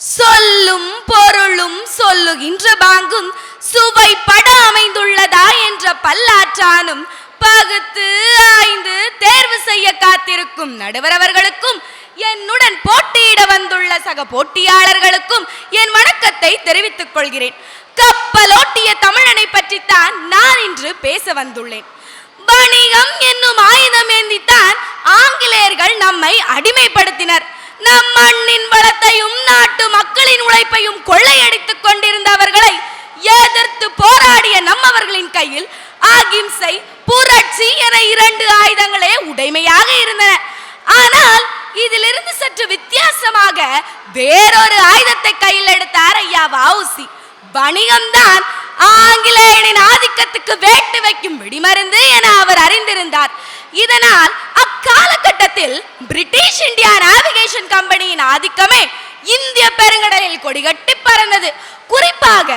சொல்லும் பொருளும் சொல்லுகின்ற பாங்கும் சுவைப்பட அமைந்துள்ளதா என்ற பல்லாற்றானும் பகுத்து ஆய்ந்து தேர்வு செய்ய காத்திருக்கும் நடுவர் அவர்களுக்கும் என்னுடன் போட்டியிட வந்துள்ள சக போட்டியாளர்களுக்கும் என் வணக்கத்தை தெரிவித்துக் கொள்கிறேன். கப்பலோட்டிய தமிழனை பற்றித்தான் நான் இன்று பேச வந்துள்ளேன். வணிகம் என்னும் ஆயுதம் ஏந்தித்தான் ஆங்கிலேயர்கள் நம்மை அடிமைப்படுத்தினர். நம் மண்ணின் வளத்தையும் நாட்டு மக்களின் உழைப்பையும் கொள்ளையடித்துக் கொண்டிருந்தவர்களை எதிர்த்து போராடிய நம்மவர்களின் கையில் அகிம்சை புரட்சி என இரண்டு ஆயுதங்களே உடைமையாக இருந்தன. ஆனால் இதிலிருந்து சற்று வித்தியாசமாக வேறொரு ஆயுதத்தை கையில் எடுத்தார் ஐயா வாவுசி வணிகம்தான் ஆங்கிலேயனின் ஆதிக்கத்துக்கு வேட்டு வைக்கும் வெடிமருந்து என அவர் அறிந்திருந்தார். இதனால் அக்காலகட்டத்தில் பிரிட்டிஷ் இந்தியா நாவிகேஷன் ஆதிக்கமே இந்திய பெருங்கடலில் கொடிகட்டி பறந்தது. குறிப்பாக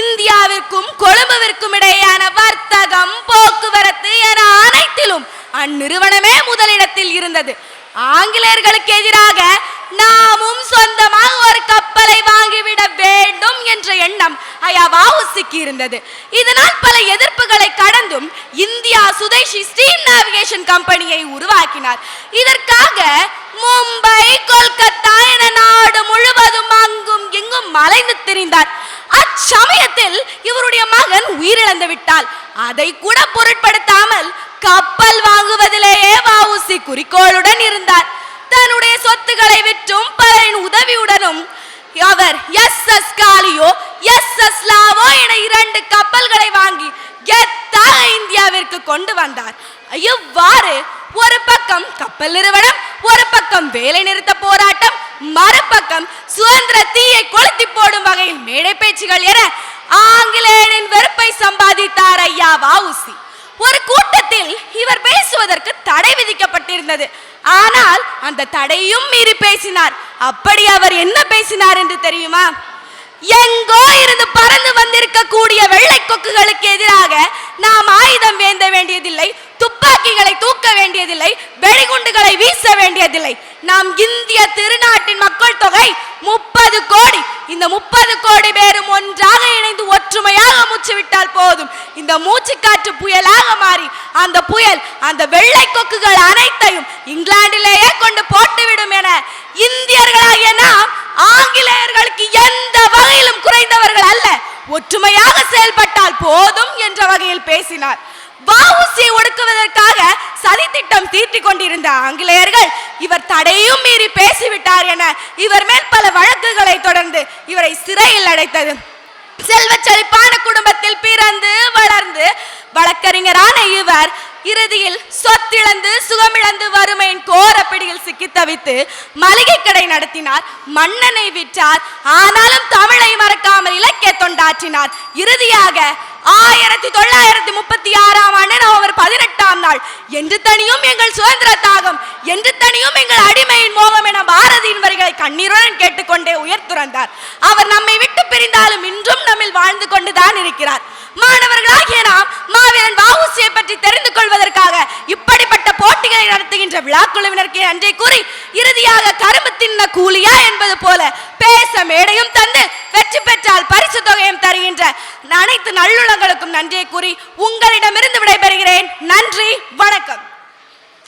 இந்தியாவிற்கும் கொழும்புவிற்கும் இடையேயான வர்த்தகம் போக்குவரத்து என அனைத்திலும் அந்நிறுவனமே முதலிடத்தில் இருந்தது. ஆங்கிலேயர்களுக்கு எதிராக நாமும் சொந்தமாக ஒரு கப்பலை வாங்கிவிட வேண்டும் என்ற எண்ணம் அயாவாவுசிக்கு இருந்தது. இதனால் பல எதிர்ப்புகளை கடந்தும் இந்தியா சுதேசி ஸ்டீம் நேவிகேஷன் கம்பெனியை உருவாக்கினார். இதற்காக மும்பை கொல்கத்தா அங்கும் மலைந்து திரிந்தார். அச்சமயத்தில் இவருடைய மகன் உயிரிழந்து விட்டால் அதை கூட பொருட்படுத்தாமல் கப்பல் வாங்குவதிலேயே வஉசி குறிக்கோளுடன் இருந்தார். தன்னுடைய சொத்துக்களை விற்றும் பலரின் உதவியுடனும் அவர் S S Gallia S S Lawoe என இரண்டு கப்பல்களை வாங்கி கெத்தாக இந்தியாவிற்கு கொண்டு வந்தார். இவ்வாறு ஒரு பக்கம் கப்பல் நிறுவனம் ஒரு பக்கம் வேலை நிறுத்த போராட்டம் மறுபக்கம் சுதந்திர தீயை கொளுத்தி போடும் வகையில் மேடை பேச்சுகள் என ஆங்கிலேயரின் வெறுப்பை சம்பாதித்தார் ஐயா வாவுசி ஒரு கூட்டத்தில் இவர் பேசுவதற்கு தடை விதிக்கப்பட்டிருந்தது. ஆனால் அந்த தடையும் மீறி பேசினார். அப்படி அவர் என்ன பேசினார் என்று தெரியுமா? எங்கோ இருந்து பறந்து வந்திருக்கக்கூடிய வெள்ளை கொக்குகளுக்கு எதிராக நாம் ஆயுதம் வேந்த வேண்டியதில்லை. தூக்க வேண்டியதில்லை வெடிகுண்டுகளை வீச வேண்டியதில்லை. நாம் இந்திய திருநாட்டின் மக்கள் தொகை முப்பது கோடி. இந்த முப்பது கோடி பேரும் ஒன்றாக இணைந்து ஒற்றுமையாக மூச்சு விட்டால் போதும். இந்த மூச்சு காற்று புயலாக மாறி அந்த புயல் அந்த வெள்ளை கொக்குகள் அனைத்தையும் இங்கிலாந்திலேயே கொண்டு போட்டுவிடும் என இந்தியர்களாகிய நாம் ஆங்கிலேயர்களுக்கு எந்த வகையிலும் குறைந்தவர்கள் அல்ல. ஒற்றுமையாக செயல்பட்டால் போதும் என்ற வகையில் பேசினார். வஉசியை ஒடுக்குவதற்காக சதித்திட்டம் தீட்டிக் கொண்டிருந்த ஆங்கிலேயர்கள் இவர் தடையும் மீறி பேசிவிட்டார் என இவர் மேல் பல வழக்குகளை தொடர்ந்து இவரை சிறையில் அடைத்தது. செல்வ செழிப்பான குடும்பத்தில் பிறந்து வளர்ந்து வழக்கறிஞரான இவர் இறுதியில் சொத்திழந்து சுகமிழந்து வறுமையின் கோர பிடியில் சிக்கி தவித்து மளிகை கடை நடத்தினார். மன்னனை விற்றார். ஆனாலும் தமிழை மறக்காமல் இலக்கிய தொண்டாற்றினார். இறுதியாக ஆயிரத்தி தொள்ளாயிரத்தி முப்பத்தி ஆறாம் ஆண்டு நவம்பர் பதினெட்டாம் நாள். என்று தனியும் எங்கள் சுதந்திர தாகம் என்று தனியும் எங்கள் அடிமையின் மோகம் என பாரதியின் வரிகளை கண்ணீருடன் கேட்டுக்கொண்டே உயர்த்துறந்தார் அவர் நம்மை விட்டு பிரிந்தாலும் இன்றும் நம்மில் வாழ்ந்து கொண்டுதான் இருக்கிறார். மாணவர்களாகிய நாம் போட்டிகளை நடத்துகின்ற விழாக்குழுவினருக்கு நன்றி கூறி இறுதியாக கரும்பு தின்ன கூலியா என்பது போல பேச மேடையும் தந்து வெற்றி பெற்றால் பரிசு தொகையும் தருகின்ற அனைத்து நல்லுள்ளங்களுக்கும் நன்றியை கூறி உங்களிடமிருந்து விடைபெறுகிறேன். நன்றி வணக்கம்.